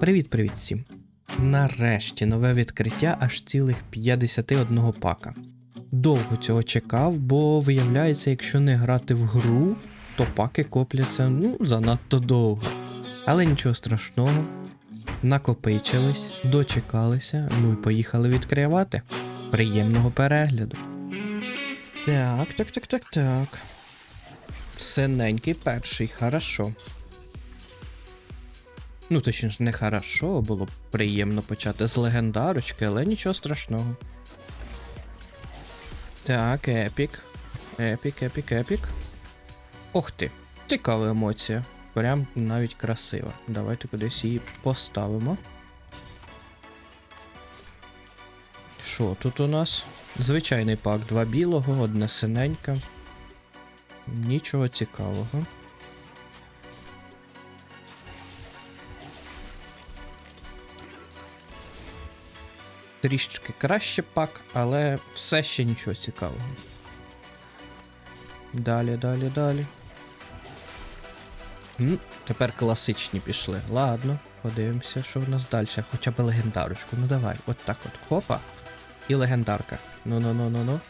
Привіт-привіт всім! Нарешті нове відкриття аж цілих 51 пака. Довго цього чекав, бо виявляється, якщо не грати в гру, то паки копляться ну занадто довго. Але нічого страшного. Накопичились, дочекалися, ну і поїхали відкривати. Приємного перегляду. Так, так, так, так, так. Синенький перший, хорошо. Ну, точніше, не хорошо, було б приємно почати з легендарочки, але нічого страшного. Так, епік. Епік, епік, епік. Ох ти, цікава емоція. Прям навіть красива. Давайте кудись її поставимо. Що тут у нас? Звичайний пак, два білого, одне синеньке. Нічого цікавого. Трішечки краще пак, але все ще нічого цікавого. Далі, далі, далі. М, тепер класичні пішли. Ладно, подивимося, що в нас далі. Хоча б легендарочку. Ну давай, от так от. Хопа. І легендарка. Ну-ну-ну-ну-ну.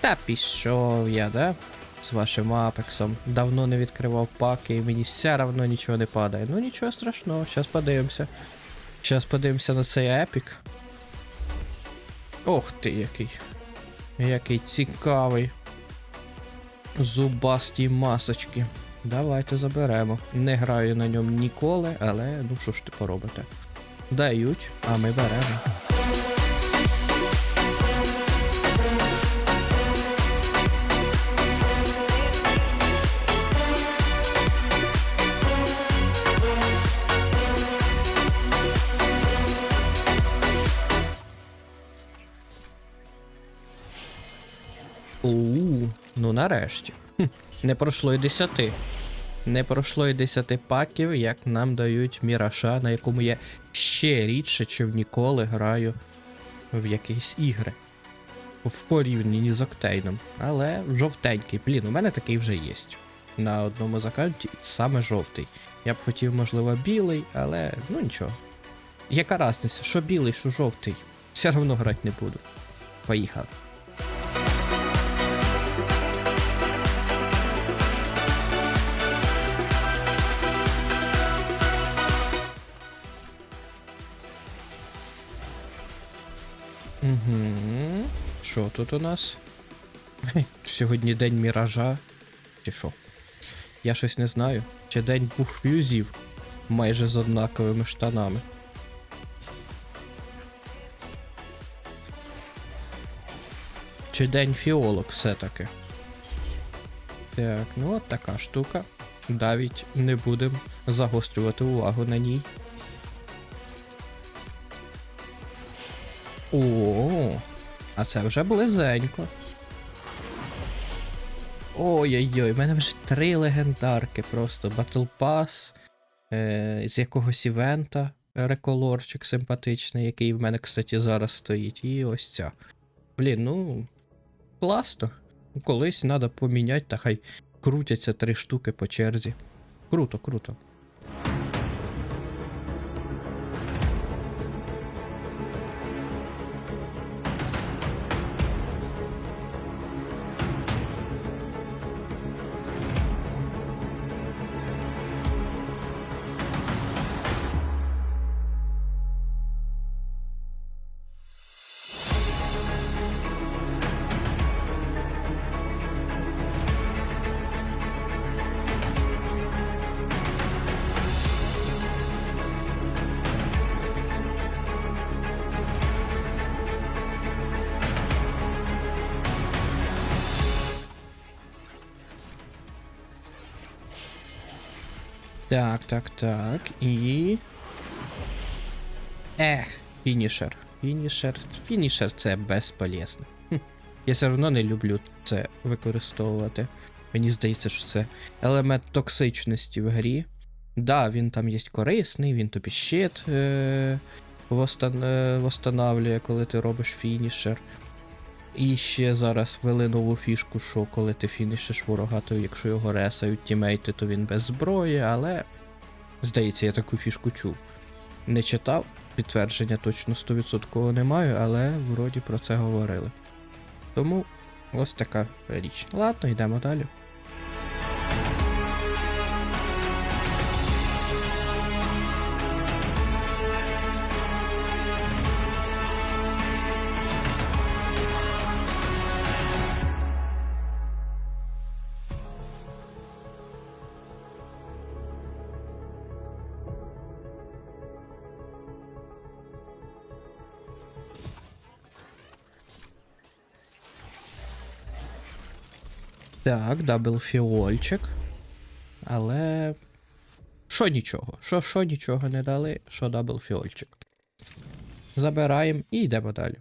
Та пішов я, да? З вашим апексом. Давно не відкривав паки, і мені все равно нічого не падає. Ну нічого страшного, зараз подивимося. Зараз подивимося на цей епік. Ох ти, який. Який цікавий. Зубасті масочки. Давайте заберемо. Не граю на ньому ніколи, але ну що ж ти поробите? Дають, а ми беремо. Нарешті. Хм, не пройшло й десяти. Не пройшло й десяти паків, як нам дають міраша, на якому я ще рідше, чим ніколи граю в якісь ігри. В порівнянні з Октейном. Але жовтенький. Блін, у мене такий вже є. На одному з саме жовтий. Я б хотів, можливо, білий, але ну нічого. Яка разниця, що білий, що жовтий? Все одно грати не буду. Поїхали. Що тут у нас? Сьогодні день міража. Чи що? Я щось не знаю. Чи день двох фюзів майже з однаковими штанами. Чи день фіолок все-таки. Так, ну от така штука. Навіть не будемо загострювати увагу на ній. А це вже близенько. Ой-ой-ой, в мене вже три легендарки просто. Battle Pass, е, з якогось івента, реколорчик симпатичний, який в мене, кстати, зараз стоїть. І ось ця. Блін, ну. Класно. Колись треба поміняти, та хай крутяться три штуки по черзі. Круто, круто. Так, так, так. І. Ех, фінішер. Фінішер. Фінішер це безполезно. Хм. Я все одно не люблю це використовувати. Мені здається, що це елемент токсичності в грі. Да, він там є корисний, він тобі щит е- е- восстанавлює, коли ти робиш фінішер. І ще зараз ввели нову фішку, що коли ти фінішиш ворога, то якщо його ресають тімейти, то він без зброї, але Здається, я таку фішку чув. Не читав, підтвердження точно 100% не маю, але вроді про це говорили. Тому ось така річ. Ладно, йдемо далі. Так, дабл фіольчик. Але. Що нічого? Що, що нічого не дали, що дабл фіольчик. Забираємо і йдемо далі.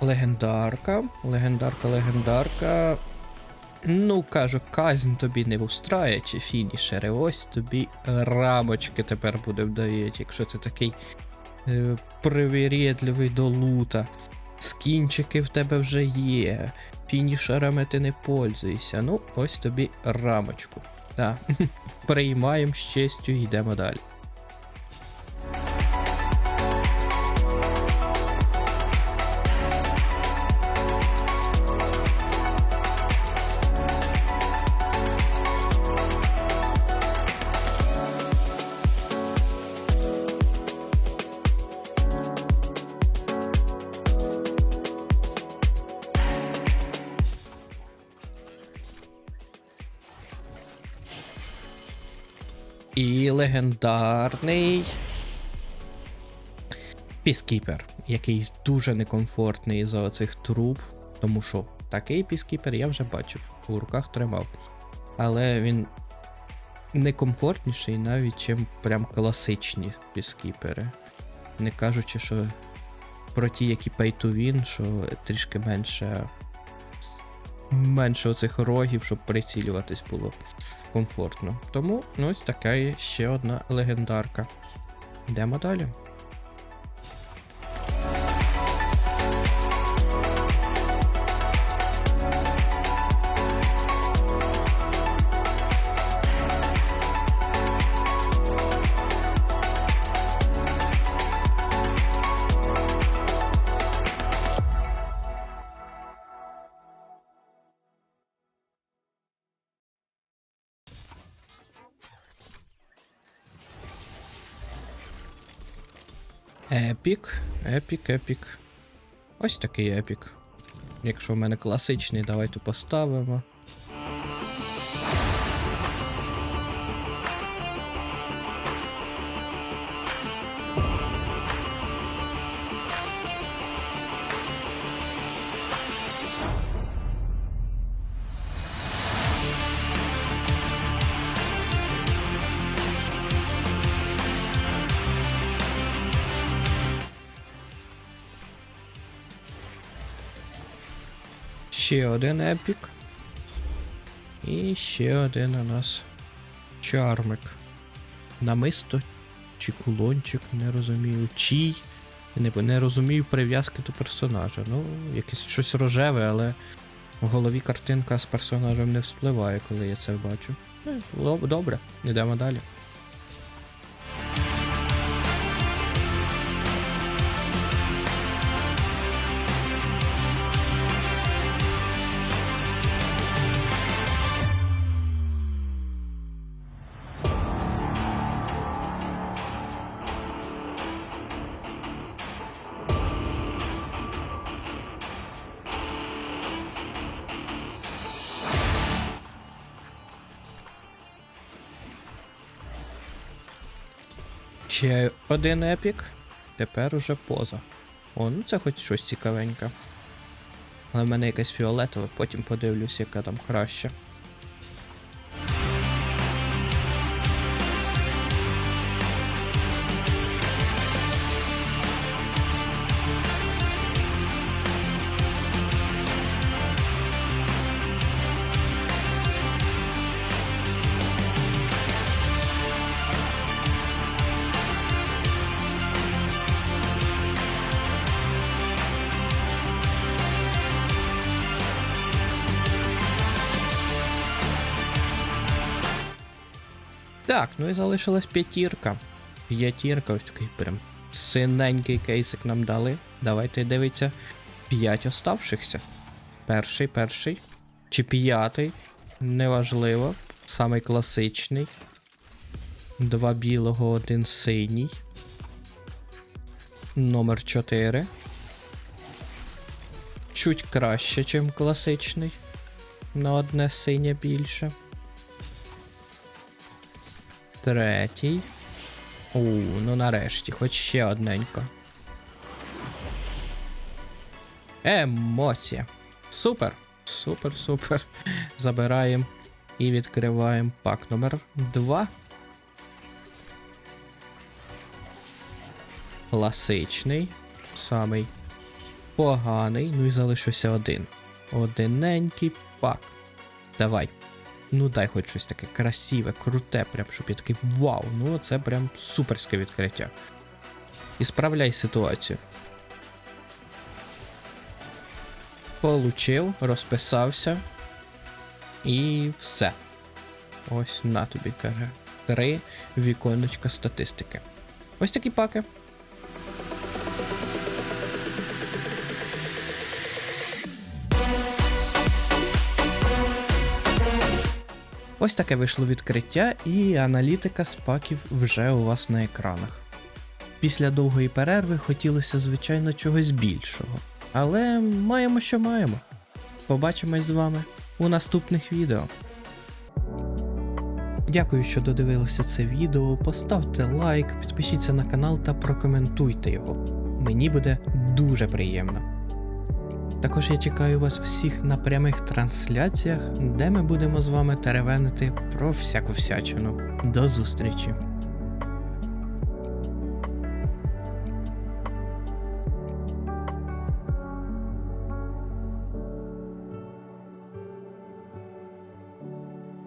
Легендарка, легендарка, легендарка. Ну, кажу, казнь тобі не устрає, чи фінішери. Ось тобі рамочки тепер буде вдають, якщо ти такий е, привірєдливий до лута. Скінчики в тебе вже є. Фінішерами ти не пользуйся. Ну, ось тобі рамочку. Так. Приймаємо з честю і йдемо далі. Легендарний піскіпер, який дуже некомфортний за оцих труб, тому що такий піскіпер я вже бачив, у руках тримав. Але він некомфортніший навіть, чим прям класичні піскіпери. Не кажучи, що про ті, які pay to win, що трішки менше. Менше оцих рогів, щоб прицілюватись було комфортно. Тому ну, ось така є ще одна легендарка. Йдемо далі. Епік, епік, епік. Ось такий епік. Якщо в мене класичний, давайте поставимо. Ще один епік. І ще один у нас чармик. Намисто чи кулончик, не розумію. Чий. Не, не розумію прив'язки до персонажа. Ну, якесь щось рожеве, але в голові картинка з персонажем не вспливає, коли я це бачу. Ну, добре, йдемо далі. Ще один епік. Тепер уже поза. О, ну це хоч щось цікавеньке. Але в мене якесь фіолетове, потім подивлюсь, яке там краща. Так, ну і залишилась п'ятірка. П'ятірка, ось такий прям синенький кейсик нам дали. Давайте дивіться. П'ять оставшихся. Перший, перший. Чи п'ятий. Неважливо. Самий класичний. Два білого, один синій. Номер 4. Чуть краще, ніж класичний. На одне синє більше. Третій. У, ну нарешті, хоч ще одненько. Емоція. Супер. Супер, супер. Забираємо і відкриваємо пак номер 2. Класичний. Самий поганий. Ну і залишився один. Одиненький пак. Давай. Ну дай хоч щось таке красиве, круте, прям, щоб я такий вау, ну це прям суперське відкриття. І справляй ситуацію. Получив, розписався. І все. Ось на тобі каже. Три віконечка статистики. Ось такі паки. Ось таке вийшло відкриття, і аналітика з паків вже у вас на екранах. Після довгої перерви хотілося, звичайно, чогось більшого. Але маємо, що маємо. Побачимось з вами у наступних відео. Дякую, що додивилися це відео. Поставте лайк, підпишіться на канал та прокоментуйте його. Мені буде дуже приємно. Також я чекаю вас всіх на прямих трансляціях, де ми будемо з вами теревенити про всяку всячину. До зустрічі!